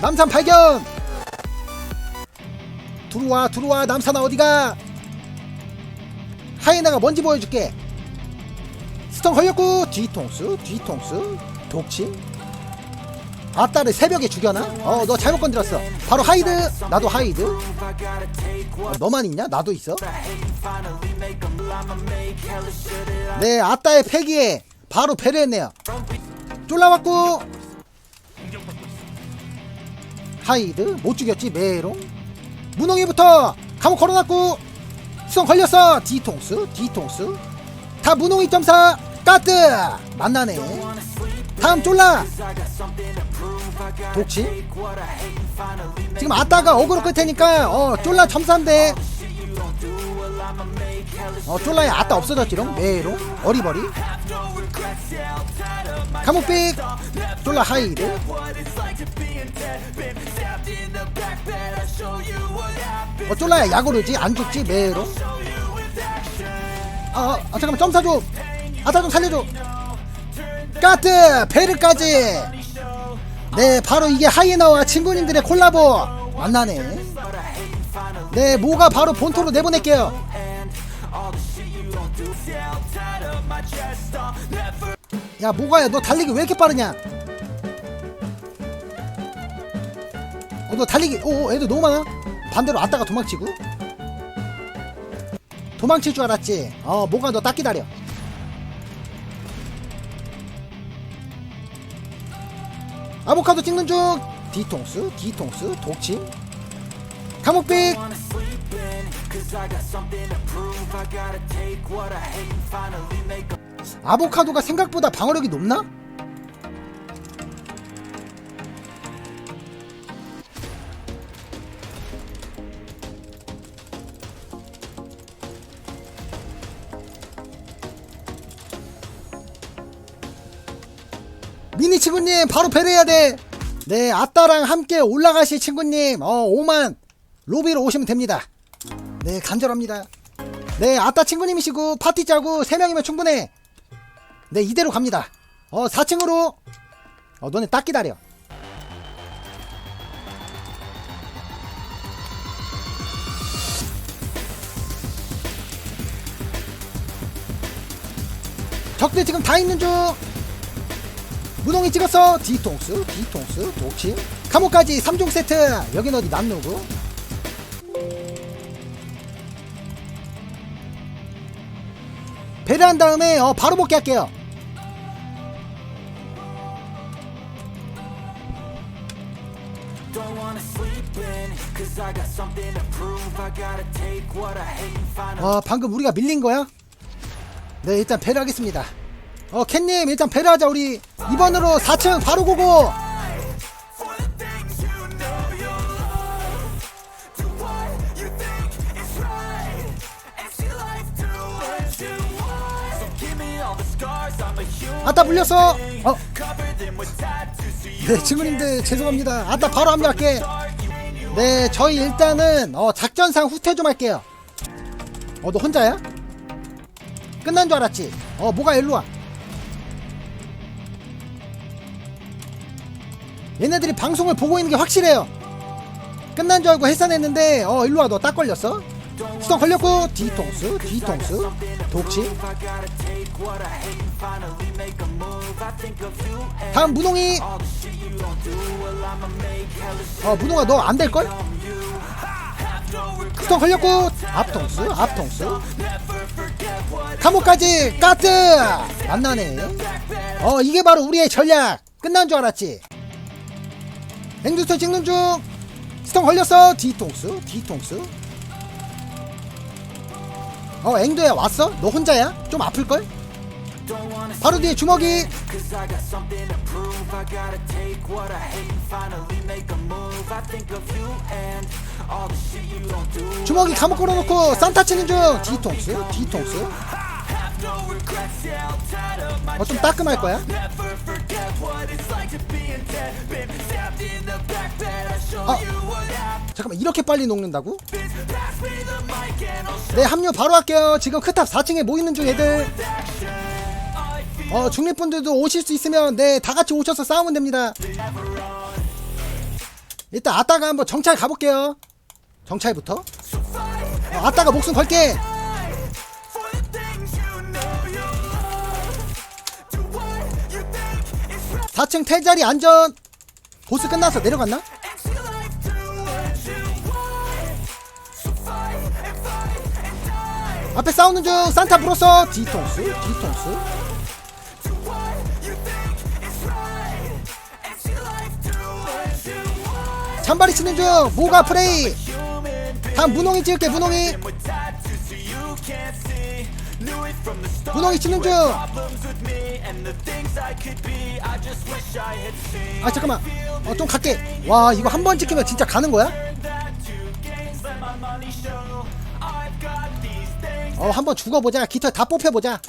남산 발견! 들어와 들어와 남산아 어디가? 하이나가 뭔지 보여줄게. 스턴 걸렸고 뒤통수 뒤통수 독침. 아따를 새벽에 죽여나? 어 너 잘못 건드렸어. 바로 하이드! 나도 하이드. 어, 너만 있냐? 나도 있어? 네 아따의 패기에 바로 배려했네요. 쫄라왔고 하이드 못 죽였지 메롱. 문홍이부터 감옥 걸어놨고 수성 걸렸어. 뒤통수 뒤통수. 다 문홍이 점사 까뜨! 만나네. 다음 쫄라. 독치 지금 아따가 어그로 끌 테니까 어 쫄라 점사인데. 어 쫄라의 아따 없어졌지롱 메롱. 어리버리. 감옥빅 쫄라 하이드 어 쫄라야 야구르지? 안 죽지? 메롱 아, 아, 아 잠깐만 점사 좀 아따 좀 살려줘. 까트 베르까지. 네 바로 이게 하이에나와 친구님들의 콜라보. 만나네. 네 뭐가 바로 본토로 내보낼게요. 야 뭐가야 너 달리기 왜 이렇게 빠르냐 어 너 달리기 오 오, 애들 너무 많아? 반대로 왔다가 도망치고? 도망칠 줄 알았지? 어 뭐가 너 딱 기다려. 아보카도 찍는 중. 뒤통수 뒤통수 독침. 감옥빅 아보카도가 생각보다 방어력이 높나? 미니 친구님 바로 배려해야 돼. 네, 아따랑 함께 올라가실 친구님, 어 5만 로비로 오시면 됩니다. 네, 간절합니다. 네, 아따 친구님이시고 파티 짜고 3명이면 충분해. 네, 이대로 갑니다. 어 4층으로. 어 너네 딱 기다려. 적들 지금 다 있는 중. 무동이 찍었어. 뒤통수 뒤통수 독침 감옥까지 3종 세트. 여긴 어디 남누구? 배려한 다음에 어 바로 복귀 할게요. Find a 어 방금 우리가 밀린 거야? 네 일단 배려하겠습니다. 어 캣님 일단 배려하자 우리 이번으로 4층 바로 고고. 아따 물렸어 어 네 친구님들 죄송합니다 아따 바로 합류할게 네 저희 일단은 어 작전상 후퇴 좀 할게요 어 너 혼자야? 끝난 줄 알았지? 어 뭐가 일로와 얘네들이 방송을 보고 있는 게 확실해요 끝난 줄 알고 해산했는데 어 일로와 너 딱 걸렸어 수동 걸렸고 뒤통수 뒤통수 and 다음 shit 어 문홍아 너 안 될걸? 수동 걸렸고 앞통수 앞통수 감옥까지 까뜨 만나네 어 이게 바로 우리의 전략 끝난 줄 알았지 앵두스 찍는 중 스톤 걸렸어 뒤통수 뒤통수 어 앵두야 왔어? 너 혼자야? 좀 아플걸? 바로 뒤에 주먹이. 주먹이 감옥 걸어놓고 산타 치는 중 뒤통수 뒤통수 어 좀 따끔할 거야 아. 잠깐만 이렇게 빨리 녹는다고? 네 합류 바로 할게요 지금 크탑 4층에 모이는 중 애들 어 중립분들도 오실 수 있으면 네 다같이 오셔서 싸우면 됩니다 일단 아따가 한번 정찰 가볼게요 정찰부터 어, 아따가 목숨 걸게 4층 태자리 안전 보스 끝났어 내려갔나? 앞에 싸우는 중 산타 불었어 뒤통수 뒤통수. 잔바리 치는 중 모가 프레이 다음 문홍이 찍을게 문홍이 문홍이 치는 중. 아 잠깐만 어 좀 갈게 와 이거 한 번 찍히면 진짜 가는 거야? 어 한 번 죽어보자 깃털 다 뽑혀보자.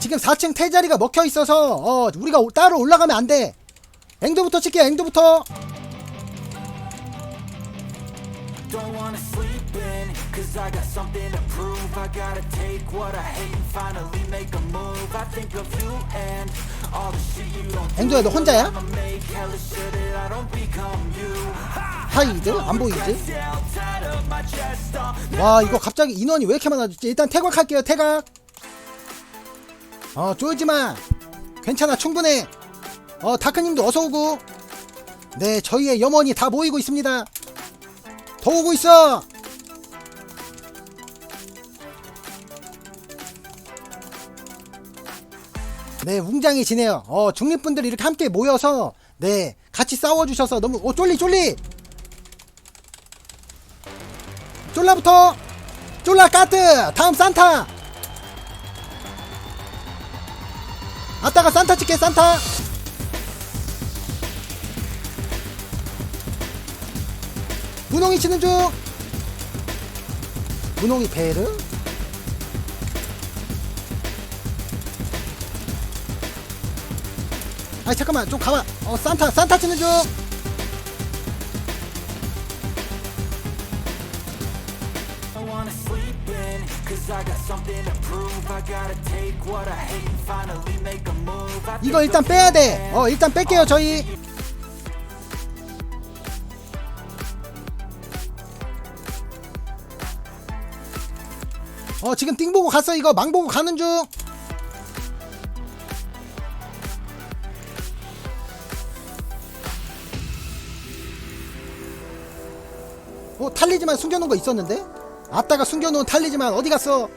지금 4층 태자리가 먹혀 있어서 어 우리가 오- 따로 올라가면 안돼 앵도부터 칠게요 앵도부터 cause I got something to prove. I gotta take what I hate and finally make a move. I think of you and all the shit you don't do. 앵도야 너 혼자야? I'ma make hella sure that I don't become you. 하이드 안 보이지? Tied up my chest on. 와 이거 갑자기 인원이 왜 이렇게 많아졌지 일단 태곽할게요 태곽 어 쫄지마 괜찮아 충분해 어 다크님도 어서오고 네 저희의 염원이 다 모이고 있습니다 더 오고 있어 네 웅장히 지내요. 어 중립분들이 이렇게 함께 모여서 네 같이 싸워주셔서 너무 오 쫄리 쫄리! 쫄라부터! 쫄라 까트! 다음 산타! 아따가 산타 찍게 산타! 문홍이 치는 중! 문홍이 베르 아 잠깐만 좀 가봐 어 산타 산타 치는 중 이거 일단 빼야 돼. 어, 일단 뺄게요, 저희. 어, 지금 띵 보고 갔어. 이거 망 보고 가는 중. 어, 탈리지만 숨겨놓은 거 있었는데? 아따가 숨겨놓은 탈리지만 어디 갔어?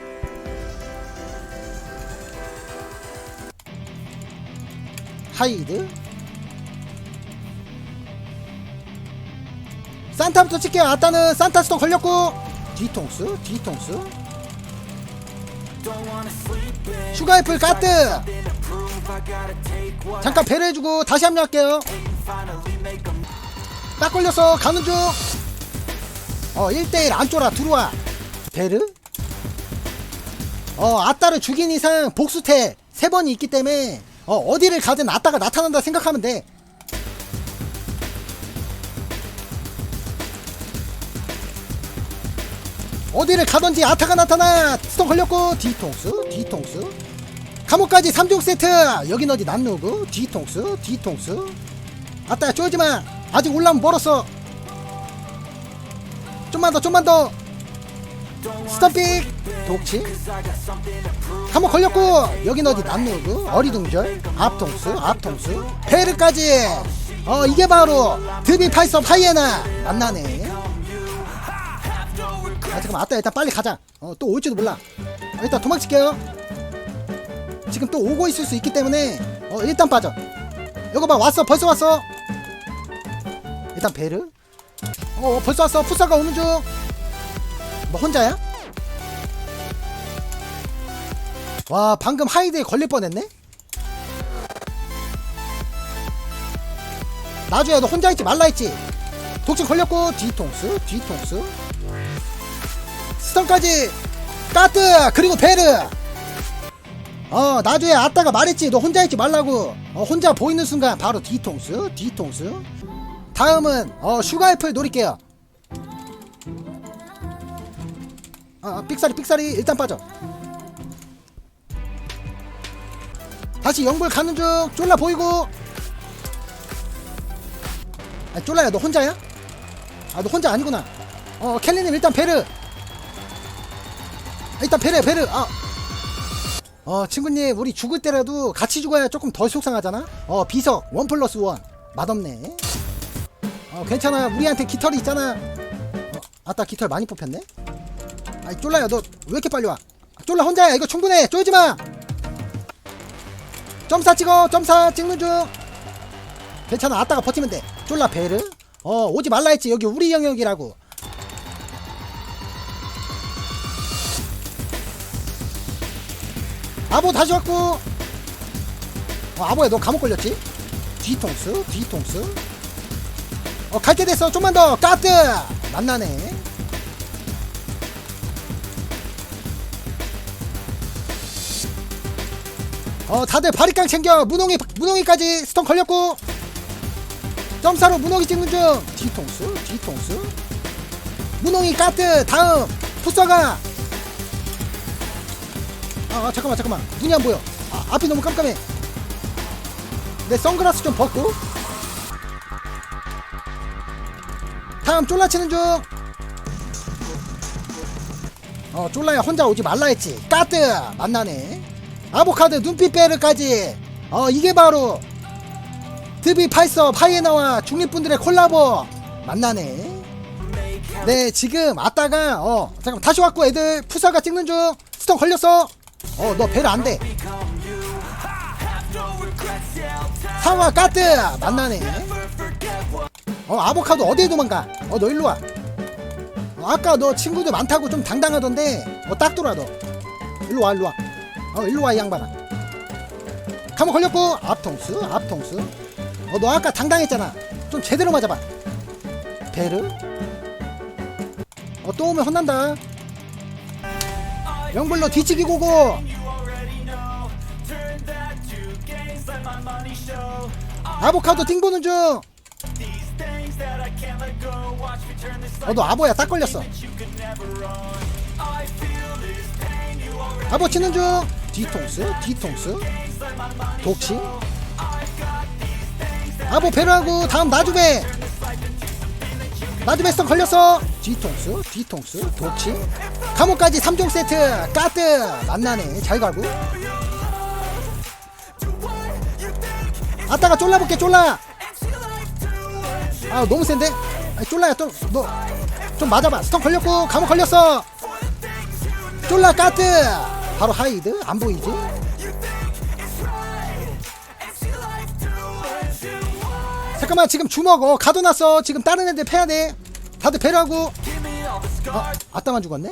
하이드? 산타부터 찍게요. 아따는 산타 스톤 걸렸고. 뒤통수 뒤통수 슈가이플 what 잠깐 배를 해주고 다시 합류할게요. 딱 걸렸어. 가는 중 어 1대1 안 쫄아 들어와. 베르? 어 아따를 죽인 이상 복수태 세 번이 있기 때문에 어 어디를 가든 아따가 나타난다 생각하면 돼. 어디를 가든지 아타가 나타나 스톤 걸렸고 뒤통수 뒤통수. 감옥까지 3종 세트. 여긴 어디 난누구? 뒤통수 뒤통수. 아따 쫄지마. 아직 올라면 멀었어 좀만 더 좀만 더. 스톱픽. prove. 한번 걸렸고 여긴 어디? 남누구? 어리둥절? 앞통수 앞통수. 페르까지. 어 이게 바로 드비 파이섭 하이에나. 만나네. 아 잠깐만 아따 일단 빨리 가자. 어 또 올지도 몰라. 어, 일단 도망칠게요. 지금 또 오고 있을 수 있기 때문에 어 일단 빠져. 이거 봐 왔어 벌써 왔어. 일단 베르 어 벌써 왔어. 푸사가 오는 중뭐 혼자야? 와 방금 하이드에 걸릴 뻔했네. 나주야 너 혼자 있지 말라 했지? 독침 걸렸고 뒤통수 뒤통수. 스턴까지 까뜨 그리고 베르. 어 나주에 아따가 말했지. 너 혼자 있지 말라고. 어 혼자 보이는 순간 바로 뒤통수 뒤통수 다음은 어 슈가이플 노릴게요. 아 삑사리 삑사리 일단 빠져. 다시 영불 가는 중 쫄라 보이고. 아 쫄라야 너 혼자야? 아 너 혼자 아니구나. 어 켈리님 일단 베르. 아, 일단 베르 베르. 아. 어 친구님 우리 죽을 때라도 같이 죽어야 조금 덜 속상하잖아? 어 비석 원 플러스 원. 맛없네 어 괜찮아 우리한테 깃털이 있잖아. 어 아따 깃털 많이 뽑혔네. 아이 쫄라야 너 왜 이렇게 빨리 와? 쫄라 혼자야. 이거 충분해. 쫄지마. 점사 찍어. 점사 찍는 중. 괜찮아. 아따가 버티면 돼. 쫄라 베르 어 오지 말라 했지. 여기 우리 영역이라고. 아보 다시 왔고. 어, 아보야 너 감옥 걸렸지? 뒤통수? 뒤통수 어 갈게 됐어. 좀만 더. 까뜨 만나네. 어 다들 바리깡 챙겨. 문홍이 문홍이까지 스톤 걸렸고. 점사로 문홍이 찍는 중. 뒤통수? 뒤통수? 문홍이 까뜨 다음! 푸서가! 아, 아 잠깐만 잠깐만. 눈이 안 보여. 아, 앞이 너무 깜깜해. 내 선글라스 좀 벗고 다음 쫄라치는 중. 어, 쫄라야 혼자 오지 말라 했지. 까뜨! 만나네. 아보카드 눈빛 베르까지. 어 이게 바로 드비 팔서 파이에나와 중립분들의 콜라보. 만나네. 네 지금 아따가 어 잠깐만 다시 왔고 애들 푸사가 찍는 중. 스톤 걸렸어. 어너 베르 안돼 상화 까뜨! 만나네 어 아보카도 어디에 도망가? 어 너 일로와. 어, 아까 너 친구들 많다고 좀 당당하던데. 어 딱 돌아 너. 일로와 일로와. 어 일로와 이 양반아. 감옥 걸렸고. 앞통수 앞통수. 어 너 아까 당당했잖아. 좀 제대로 맞아봐. 베르 어 또 오면 혼난다. 영불로 뒤치기 고고. 아보카도 띵 보는 중 어 너 아보야. 딱 걸렸어. 아보 치는 중. 뒤통수 뒤통수. 독치 아보 배려하고 다음 나주배. 나주배 성 걸렸어. 뒤통수 뒤통수 독치 감옥까지 3종 세트. 까뜨. 만나네. 잘 가고. 아따가 쫄라볼게 쫄라. 아 너무 센데 아, 쫄라야 또너좀 맞아봐. 스턴 걸렸고 감옥 걸렸어. 쫄라 까뜨 바로 하이드. 안 보이지? 잠깐만 지금 주먹 어. 가둬놨어. 지금 다른 애들 패야 돼. 다들 배려하고. 아 아따만 죽었네